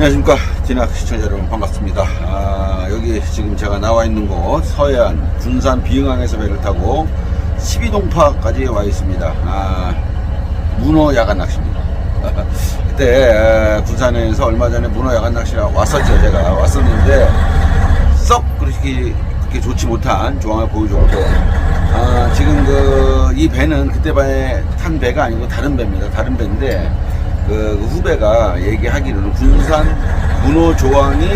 안녕하십니까. 진학 시청자 여러분 반갑습니다. 아, 여기 지금 제가 나와 있는 곳 서해안 군산 비흥항에서 배를 타고 12동파까지 와 있습니다. 아, 문어 야간 낚시입니다. 그때 아, 군산에서 얼마 전에 문어 야간 낚시를 왔었죠 제가. 왔었는데 썩 그렇게 그렇게 좋지 못한 조항을 보여줬고 아, 지금 그 이 배는 그때 반에 탄 배가 아니고 다른 배입니다. 다른 배인데 그 후배가 얘기하기로는 군산 문어 조항이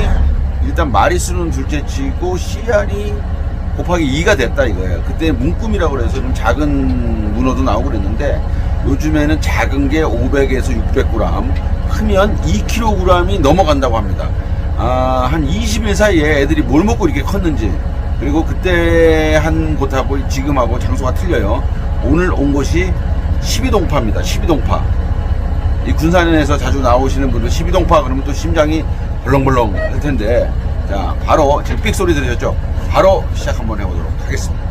일단 마리수는 둘째치고 CR이 곱하기 2가 됐다 이거예요. 그때 문꿈이라고 그래서 좀 작은 문어도 나오고 그랬는데 요즘에는 작은 게 500에서 600g, 크면 2kg이 넘어간다고 합니다. 아, 한 20일 사이에 애들이 뭘 먹고 이렇게 컸는지 그리고 그때 한 곳하고 지금하고 장소가 틀려요. 오늘 온 곳이 12동파입니다. 12동파. 이 군산에서 자주 나오시는 분들 12동파 그러면 또 심장이 벌렁벌렁 할 텐데 자 바로 지금 삑 소리 들으셨죠? 바로 시작 한번 해보도록 하겠습니다.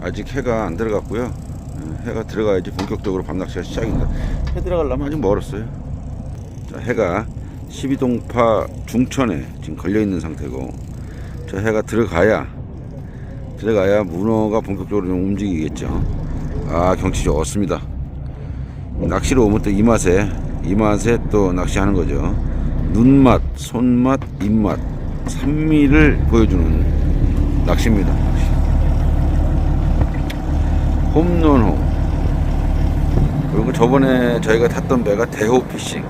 아직 해가 안 들어갔고요. 예, 해가 들어가야지 본격적으로 밤낚시가 시작입니다. 해 들어가려면 아직 멀었어요. 자, 해가 12동파 중천에 지금 걸려 있는 상태고 저 해가 들어가야 들어가야 문어가 본격적으로 좀 움직이겠죠. 아 경치 좋습니다. 낚시로 오면 또 이 맛에 이 맛에 또 낚시하는 거죠. 눈맛, 손맛, 입맛, 산미를 보여주는 낚시입니다. 낚시. 홈런호 그리고 저번에 저희가 탔던 배가 대호 피싱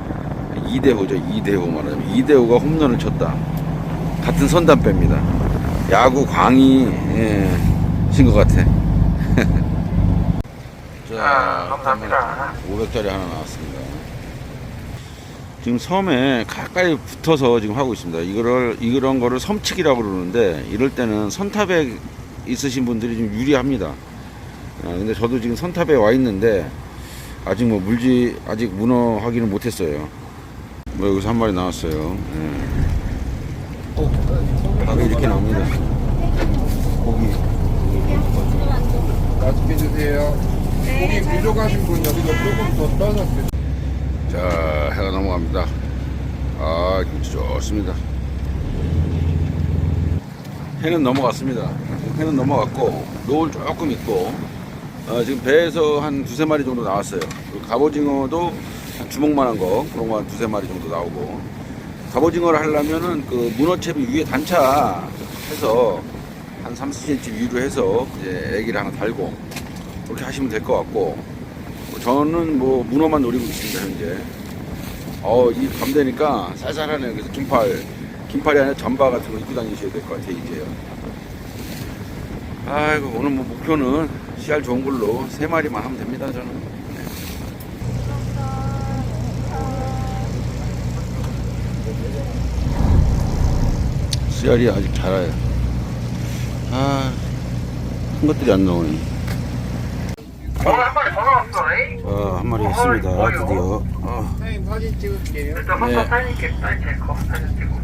2대호죠 2대호 말하자면 2대호가 홈런을 쳤다 같은 선단배입니다 야구 광이 예, 신것 같아 자 감사합니다. 500짜리 하나 나왔습니다 지금 섬에 가까이 붙어서 지금 하고 있습니다 이거를 이런 거를 섬치기라고 그러는데 이럴 때는 선탑에 있으신 분들이 좀 유리합니다 아, 근데 저도 지금 선탑에 와 있는데 아직 뭐 물지 아직 문어 확인을 못했어요. 뭐 여기서 한 마리 나왔어요. 예. 밥이 이렇게 나옵니다. 고기. 맛있게 드세요. 고기 부족하신 분 여기서 조금 더 떠서 드세요. 자 해가 넘어갑니다. 아 김치 좋습니다. 해는 넘어갔습니다. 해는 넘어갔고 노을 조금 있고 어, 지금 배에서 한 두세 마리 정도 나왔어요. 그리고 갑오징어도 한 주먹만한 거 그런 거 한 두세 마리 정도 나오고 갑오징어를 하려면은 그 문어채비 위에 단차 해서 한 3, 4cm 위로 해서 이제 애기를 하나 달고 그렇게 하시면 될 것 같고 저는 뭐 문어만 노리고 있습니다 현재. 어, 이 밤 되니까 쌀쌀하네요. 그래서 긴팔, 긴팔이 아니라 잠바 같은 거 입고 다니셔야 될 것 같아요, 이제요. 아이고, 오늘 뭐 목표는 씨알 좋은 걸로 세 마리만 하면 됩니다, 저는. 네. 씨알이 아직 자라요. 아, 큰 것들이 안 나오네. 오늘 한 마리 더 나왔어. 에이? 자, 한 마리 있습니다, 드디어. 아. 선생님 사진 찍을게요. 일단 네. 한번 사진 찍자. 제거 사진 찍고.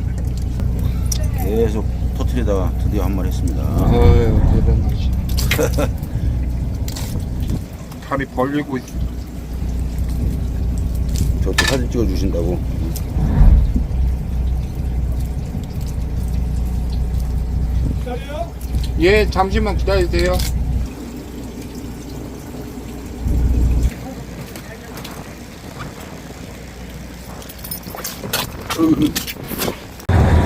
계속 터트리다가 드디어 한 마리 했습니다. 아유 대단하시다. 다리 벌리고 있. 저도 사진 찍어 주신다고. 예 잠시만 기다리세요.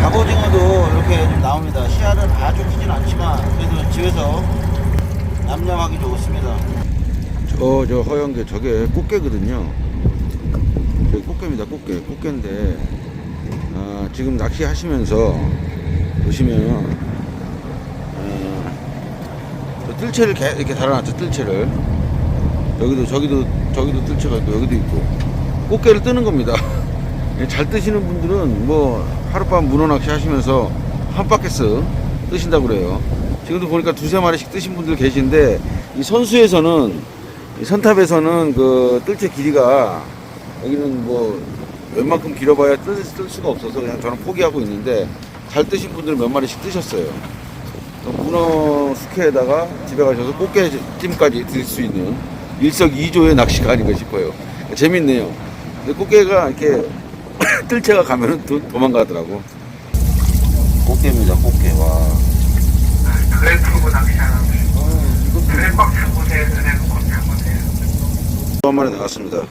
갑오징어도 이렇게 좀 나옵니다. 씨알은 아주 크진 않지만 그래도 집에서 냠냠하기 좋습니다. 저, 저 허연 게 저게 꽃게거든요. 저기 꽃게입니다, 꽃게. 꽃게인데, 아, 지금 낚시 하시면서 보시면, 뜰채를 개- 이렇게 달아놨죠, 뜰채를. 여기도, 저기도, 저기도 뜰채가 있고, 여기도 있고. 꽃게를 뜨는 겁니다. 잘 뜨시는 분들은 뭐 하룻밤 문어 낚시 하시면서 한 바켓스 뜨신다고 그래요. 지금도 보니까 두세 마리씩 뜨신 분들 계신데 이 선수에서는 이 선탑에서는 그 뜰채 길이가 여기는 뭐 웬만큼 길어봐야 뜰, 뜰 수가 없어서 그냥 저는 포기하고 있는데 잘 뜨신 분들은 몇 마리씩 뜨셨어요. 또 문어 숙회에다가 집에 가셔서 꽃게찜까지 드실 수 있는 일석이조의 낚시가 아닌가 싶어요. 재밌네요. 근데 꽃게가 이렇게 뜰채가 가면은 또 도망가더라고. 꽃게입니다, 꽃게. 와. 그래 풀고 낚시하는 그래 꽉 잡으세요. 그래 꽉 잡으세요. 또 한 마리 나왔습니다.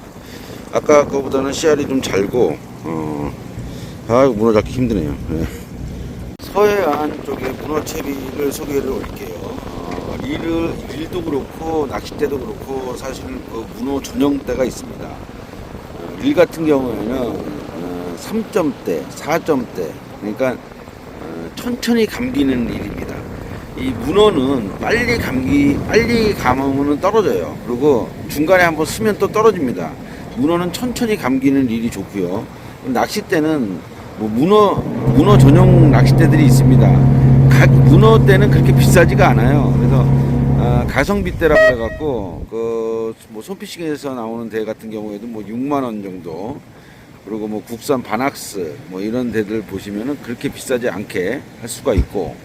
아까 거보다는 씨알이 좀 잘고, 어, 아, 문어 잡기 힘드네요. 예. 서해안 쪽에 문어채비를 소개를 올릴게요. 어, 릴을, 릴도 그렇고, 낚싯대도 그렇고, 사실 그 문어 전용대가 있습니다. 어, 릴 같은 경우에는 어, 3점대, 4점대, 그러니까 어, 천천히 감기는 릴입니다. 이 문어는 빨리 감기 빨리 감으면 떨어져요. 그리고 중간에 한번 쓰면 또 떨어집니다. 문어는 천천히 감기는 일이 좋고요. 낚싯대는 뭐 문어 문어 전용 낚싯대들이 있습니다. 각 문어 대는 그렇게 비싸지가 않아요. 그래서 아, 가성비대라고 해갖고 그뭐 손피싱에서 나오는 대 같은 경우에도 뭐 6만 원 정도 그리고 뭐 국산 바낙스 뭐 이런 데들 보시면은 그렇게 비싸지 않게 할 수가 있고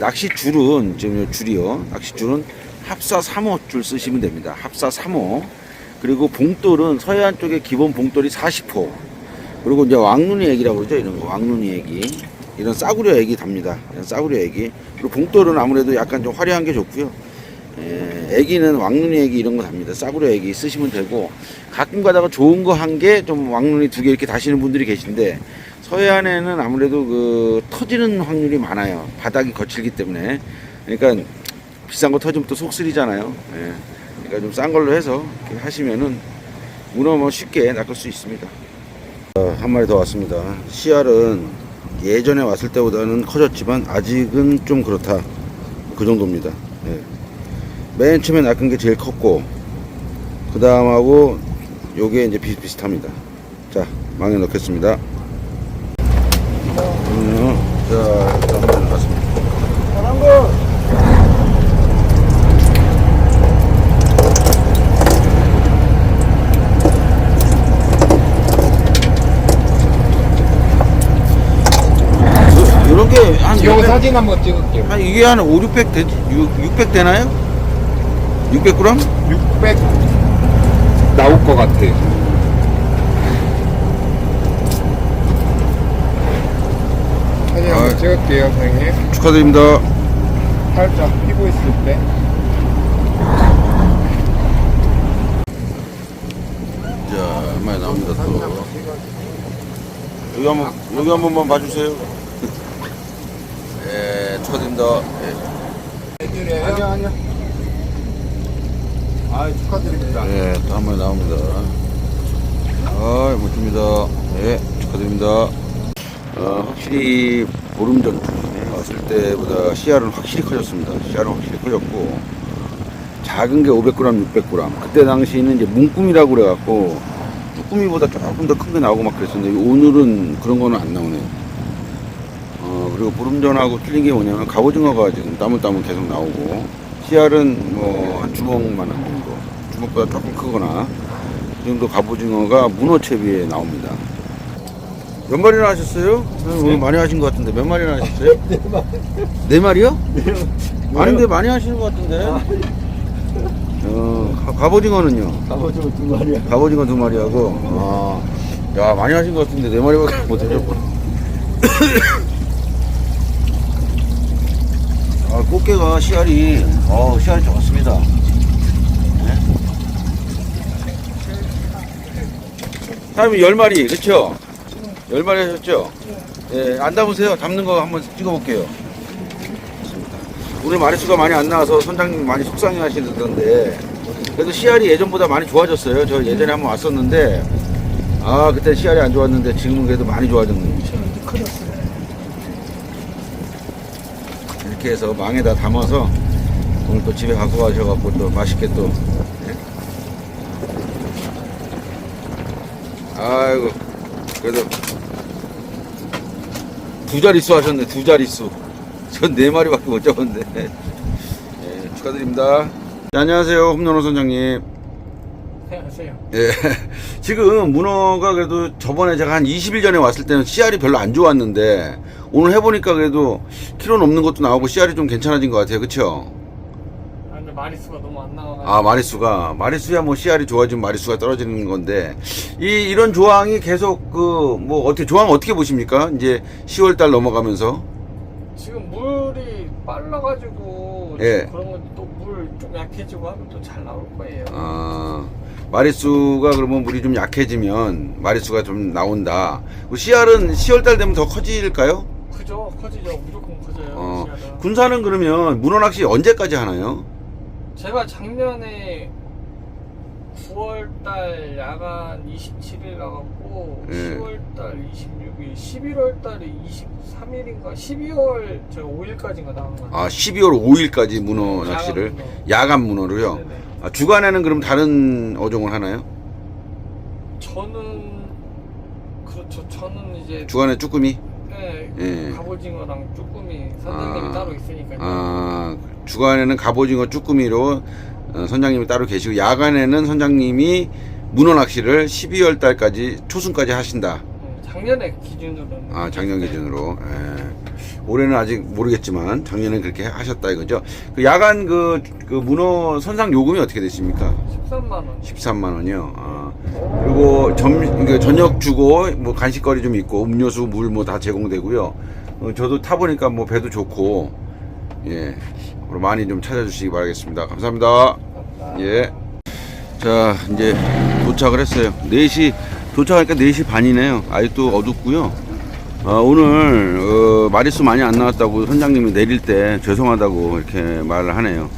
낚시 줄은 지금 요 줄이요. 낚시 줄은 합사 3호 줄 쓰시면 됩니다. 합사 3호. 그리고 봉돌은 서해안 쪽에 기본 봉돌이 40호. 그리고 이제 왕눈이 애기라고 그러죠. 이런 거 왕눈이 애기. 이런 싸구려 애기 답니다. 이런 싸구려 애기. 그리고 봉돌은 아무래도 약간 좀 화려한 게 좋고요. 에, 애기는 왕눈이 애기 이런 거 답니다. 싸구려 애기 쓰시면 되고 가끔 가다가 좋은 거 한 개 좀 왕눈이 두 개 이렇게 다시는 분들이 계신데 서해안에는 아무래도 그 터지는 확률이 많아요. 바닥이 거칠기 때문에. 그러니까 비싼 거 터지면 또 속쓰리잖아요. 예. 그러니까 좀 싼 걸로 해서 하시면은 문어 뭐 쉽게 낚을 수 있습니다. 어, 한 마리 더 왔습니다. 씨알은 예전에 왔을 때보다는 커졌지만 아직은 좀 그렇다. 그 정도입니다. 예. 맨 처음에 낚은 게 제일 컸고 그 다음하고 요게 이제 비슷비슷합니다. 자, 망에 넣겠습니다. 그러면 자, 일단 한번 넣습니다. 이런 게한 요 사진 한번 찍을게요. 한 이게 한 5, 600 되지? 6, 600 되나요? 600g? 600 나올 것 같아. 사진 한번 아. 찍을게요, 선생님. 축하드립니다. 살짝 피고 있을 때. 자, 많이 나옵니다 또. 여기 한번 여기 한 번만 봐주세요. 예, 축하드립니다. 예? 아니요, 아니요. 아, 축하드립니다. 예, 또한 마리 나옵니다. 아, 멋집니다. 예, 축하드립니다. 어, 확실히 보름 전 왔을 때보다 씨알은 확실히 커졌습니다. 씨알은 확실히 커졌고 작은 게 500g, 600g. 그때 당시에는 이제 문꿈이라고 그래갖고 쭈꾸미보다 조금 더 큰 게 나오고 막 그랬었는데 오늘은 그런 거는 안 나오네요. 어, 그리고 보름 전하고 틀린 게 뭐냐면 갑오징어가 지금 따문따문 계속 나오고 씨알은 뭐 한 주먹만한 정도, 주먹보다 조금 크거나 이 정도 갑오징어가 문어채비에 나옵니다. 몇 마리나 하셨어요? 오늘 많이 하신 것 같은데 몇 마리나 하셨어요? 네 마리요? 아닌데 많이 하시는 것 같은데. 어, 가- 갑오징어는요? 갑오징어 두 마리야. 갑오징어 두 마리하고, 아, 야, 많이 하신 것 같은데, 네 마리밖에 못 하셨구 나. 아, 꽃게가 씨알이, 어 씨알이 좋습니다. 네? 사장님, 열 마리, 그쵸? 열 마리 하셨죠? 예, 안 담으세요. 담는 거 한번 찍어볼게요. 오늘 마리수가 많이 안 나와서 선장님 많이 속상해 하시던데 그래도 씨알이 예전보다 많이 좋아졌어요. 저 예전에 한번 왔었는데 아 그때 씨알이 안 좋았는데 지금은 그래도 많이 좋아졌네요. 이렇게 해서 망에다 담아서 오늘 또 집에 갖고 가셔갖고 또 맛있게 또 예? 아이고 그래도 두 자릿수 하셨네 두 자릿수. 전 네 마리밖에 못 잡았는데 예, 축하드립니다. 네, 안녕하세요 홈런호 선장님 안녕하세요. 예, 지금 문어가 그래도 저번에 제가 한 20일 전에 왔을 때는 씨알이 별로 안 좋았는데 오늘 해보니까 그래도 키로 넘는 것도 나오고 씨알이 좀 괜찮아진 것 같아요 그쵸? 아, 근데 마리수가 너무 안 나와가지고 아 마리수가 마리수야 뭐 씨알이 좋아지면 마리수가 떨어지는 건데 이 이런 조항이 계속 그 뭐 어떻게 조항 어떻게 보십니까? 이제 10월 달 넘어가면서 지금 물이 빨라가지고 예. 지금 그런 건데 또물 좀 약해지고 하면 또 잘 나올 거예요. 아 마리수가 그러면 물이 좀 약해지면 마리수가 좀 나온다. 그 씨알은 10월 달 되면 더 커질까요? 그죠? 커지죠. 무조건 커져요. 어, 씨알은. 군사는 그러면 문어 낚시 언제까지 하나요? 제가 작년에 9월달 야간 27일 나갔고 예. 10월달 26일, 11월달에 23일인가 12월 제가 5일까지인가 나간 것 같아요. 아 12월 5일까지 문어 야간 낚시를. 야간 문어로요. 네네. 아, 주간에는 그럼 다른 어종을 하나요? 저는 그렇죠. 저는 이제 주간에 쭈꾸미? 예, 예. 갑오징어랑 쭈꾸미 선생님이 아. 따로 있으니까요. 아, 주간에는 갑오징어 쭈꾸미로 어, 선장님이 따로 계시고 야간에는 선장님이 문어 낚시를 12월 달까지 초순까지 하신다. 예, 작년에 기준으로는 아, 작년 기준으로. 예. 올해는 아직 모르겠지만 작년에 그렇게 하셨다 이거죠. 그 야간 그, 그 문어 선상 요금이 어떻게 되십니까? 13만 원. 13만 원이요. 아. 그리고 점, 그러니까 저녁 주고 뭐 간식거리 좀 있고 음료수 물 뭐 다 제공되고요. 어, 저도 타보니까 뭐 배도 좋고 예. 많이 좀 찾아주시기 바라겠습니다. 감사합니다. 예. 자, 이제 도착을 했어요. 4시, 도착하니까 4시 반이네요. 아직도 어둡고요. 아, 오늘, 어, 마리수 많이 안 나왔다고 선장님이 내릴 때 죄송하다고 이렇게 말을 하네요.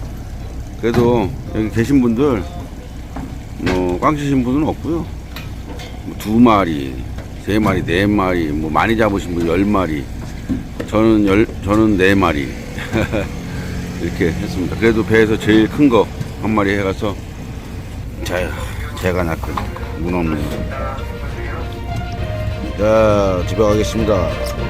그래도 여기 계신 분들, 뭐, 꽝 치신 분은 없고요. 뭐두 마리, 세 마리, 네 마리, 뭐, 많이 잡으신 분 열 마리. 저는 열, 저는 네 마리. 이렇게 했습니다. 그래도 배에서 제일 큰 거 한 마리 해가서 자, 제가 낚은 문어입니다. 자, 집에 가겠습니다.